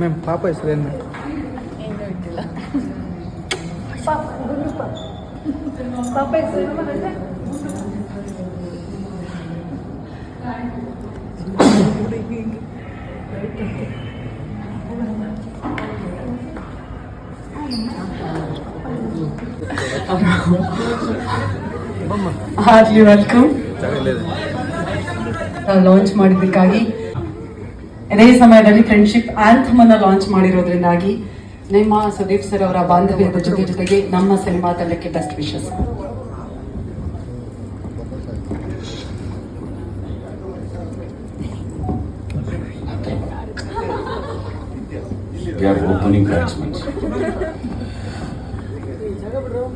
Ma'am ಪಾಪ ಹೆಸರೇನು ma'am ಏನು ಇಟ್ಟಿಲ್ಲ ಪಾಪ ಹೆಸರು ಮನೆಗೆ ಹಾರ್ಟ್ಲಿ ವೆಲ್ಕಮ್ ಲಾಂಚ್ ಮಾಡಿದ್ದಕ್ಕಾಗಿ ಇದೇ ಸಮಯದಲ್ಲಿ ಫ್ರೆಂಡ್ಶಿಪ್ ಆಂಥಮ್ ಅನ್ನ ಲಾಂಚ್ ಮಾಡಿರೋದ್ರಿಂದಾಗಿ ನಿಮ್ಮ ಸುದೀಪ್ ಸರ್ ಅವರ ಬಾಂಧವ್ಯದ ಜೊತೆ ಜೊತೆಗೆ ನಮ್ಮ ಸಿನಿಮಾ ತಂಡಕ್ಕೆ ಬೆಸ್ಟ್ ವಿಶಸ್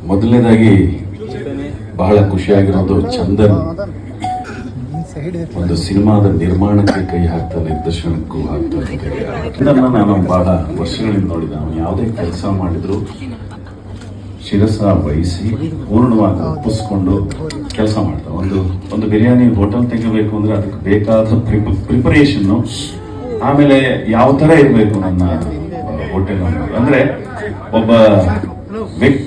ಮೊದಲನೇದಾಗಿ ಬಹಳ ಖುಷಿಯಾಗಿರೋದು ಚಂದನ್. ಒಂದು ಸಿನಿಮಾದ ನಿರ್ಮಾಣಕ್ಕೆ ಕೈ ಹಾಕ್ತಾ ನಿರ್ದೇಶನಕ್ಕೂ ಹಾಕ್ತಾ ಕೈ ಚಂದನ್ನ ನಾನು ಬಹಳ ವರ್ಷಗಳಿಂದ ನೋಡಿದ. ಅವನು ಯಾವುದೇ ಕೆಲಸ ಮಾಡಿದ್ರು ಶಿರಸ ವಹಿಸಿ ಪೂರ್ಣವಾಗಿ ಒಪ್ಪಿಸ್ಕೊಂಡು ಕೆಲಸ ಮಾಡ್ದ ಒಂದು ಒಂದು ಬಿರಿಯಾನಿ ಹೋಟೆಲ್ ತೆಗಿಬೇಕು ಅಂದ್ರೆ ಅದಕ್ಕೆ ಬೇಕಾದ ಪ್ರಿಪರೇಷನ್ನು ಆಮೇಲೆ ಯಾವ ತರ ಇರಬೇಕು ನನ್ನ ಹೋಟೆಲ್ ಅಂದ್ರೆ ಒಬ್ಬ ವ್ಯಕ್ತಿ